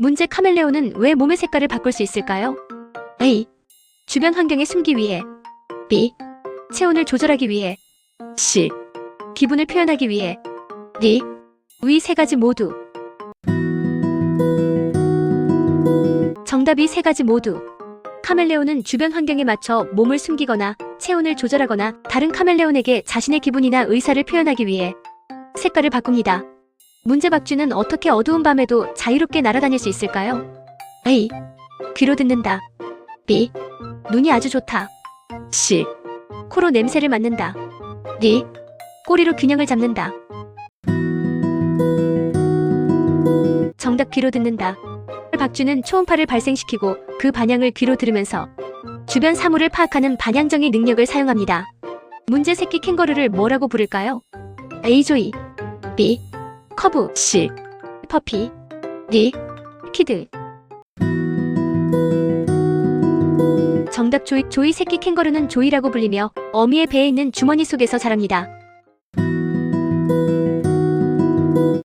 문제 카멜레온은 왜 몸의 색깔을 바꿀 수 있을까요? A. 주변 환경에 숨기 위해 B. 체온을 조절하기 위해 C. 기분을 표현하기 위해 D. 위 세 가지 모두 정답이 세 가지 모두 카멜레온은 주변 환경에 맞춰 몸을 숨기거나 체온을 조절하거나 다른 카멜레온에게 자신의 기분이나 의사를 표현하기 위해 색깔을 바꿉니다. 문제 박쥐는 어떻게 어두운 밤에도 자유롭게 날아다닐 수 있을까요? A. 귀로 듣는다. B. 눈이 아주 좋다. C. 코로 냄새를 맡는다. D. 꼬리로 균형을 잡는다. 정답 귀로 듣는다. 박쥐는 초음파를 발생시키고 그 반향을 귀로 들으면서 주변 사물을 파악하는 반향정의 능력을 사용합니다. 문제 새끼 캥거루를 뭐라고 부를까요? A. 조이 B. 커브 C. 퍼피 D. 키드 정답 조이 조이 새끼 캥거루는 조이라고 불리며 어미의 배에 있는 주머니 속에서 자랍니다.